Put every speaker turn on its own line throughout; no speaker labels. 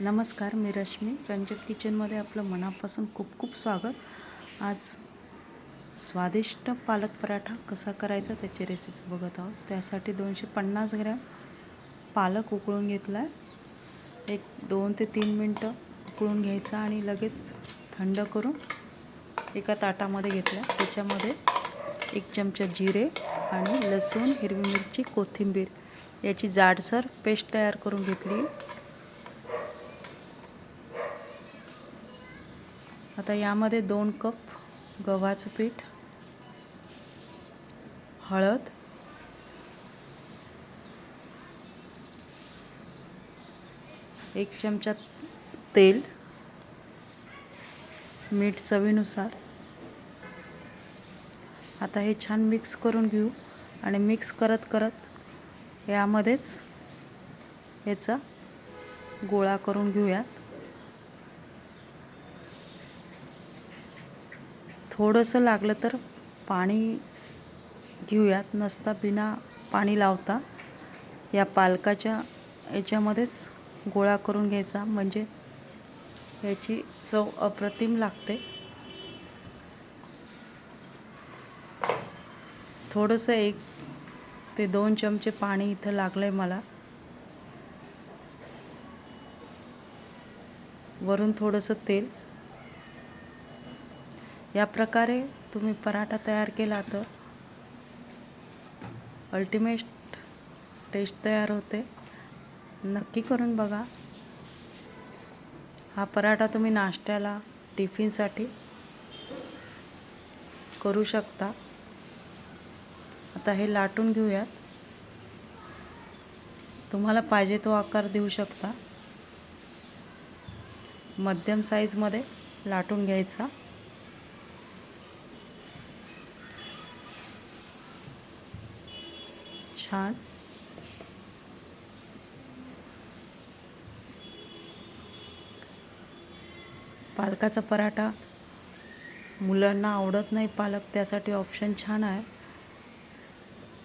नमस्कार मी रश्मी. रंजक किचनमध्ये आपलं मनापासून खूप खूप स्वागत. आज स्वादिष्ट पालक पराठा कसा करायचा त्याची रेसिपी बघत आहोत. त्यासाठी दोनशे पन्नास ग्रॅम पालक उकळून घेतला आहे एक दोन ते तीन मिनटं उकळून घ्यायचा आणि लगेच थंड करून एका ताटामध्ये घेतला त्याच्यामध्ये एक चमचा जिरे आणि लसूण हिरवी मिरची कोथिंबीर याची जाडसर पेस्ट तयार करून घेतली. आता यामध्ये दोन कप गव्हाचं पीठ हळद एक चमचा तेल मीठ चवीनुसार. आता हे छान मिक्स करून घेऊ आणि मिक्स करत करत यामध्येच याचा गोळा करून घेऊयात. थोडंसं लागलं तर पाणी घेऊयात. नसता बिना पाणी लावता या पालकाच्या याच्यामध्येच गोळा करून घ्यायचा. म्हणजे याची चव अप्रतिम लागते. थोडंसं एक ते दोन चमचे पाणी इथं लागलं आहे मला. वरून थोडंसं तेल या प्रकारे तुम्ही पराठा तयार केला तर अल्टिमेट टेस्ट तयार होते. नक्की करून बघा. हा पराठा तुम्ही नाश्त्याला टिफिनसाठी करू शकता. आता हे लाटून घेऊयात. तुम्हाला पाहिजे तो आकार देऊ शकता. मध्यम साईजमध्ये लाटून घ्यायचा. छान. पालकाचा पराठा. मुलांना आवडत नाही पालक त्यासाठी ऑप्शन छान आहे.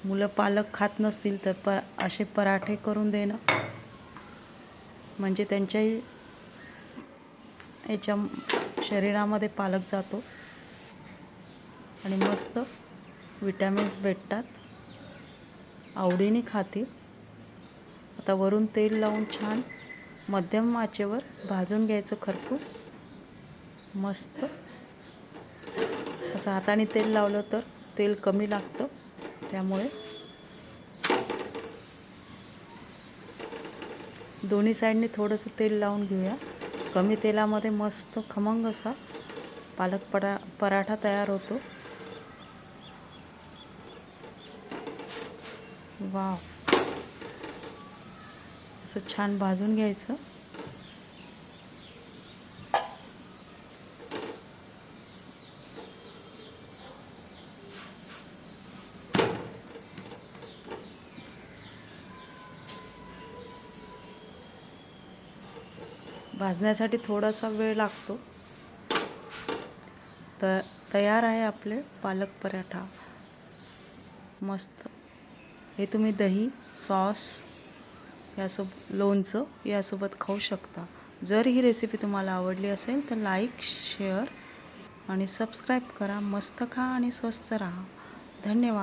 मुलं पालक खात नसतील तर प असे पराठे करून देणं. म्हणजे त्यांच्याही याच्या शरीरामध्ये पालक जातो. आणि मस्त विटॅमिन्स भेटतात. आवडीने खाते. आता वरून तेल लावून छान मध्यम आचेवर भाजून घ्यायचं खरपूस. मस्त. असं हाताने तेल लावलं तर तेल कमी लागतं. त्यामुळे दोन्ही साईडने थोडंसं तेल लावून घेऊया. कमी तेलामध्ये मस्त खमंग असा पालक परा पराठा तयार होतो. वाव. असं छान भाजून घ्यायचं. भाजण्यासाठी थोडासा वेळ लागतो. तर तयार आहे आपले पालक पराठा. मस्त. हे तुम्ही दही सॉस यासोबत लोणचं यासोबत खाऊ शकता. जर ही रेसिपी तुम्हाला आवडली असेल तर लाईक शेअर आणि सबस्क्राईब करा. मस्त खा आणि स्वस्त राहा. धन्यवाद.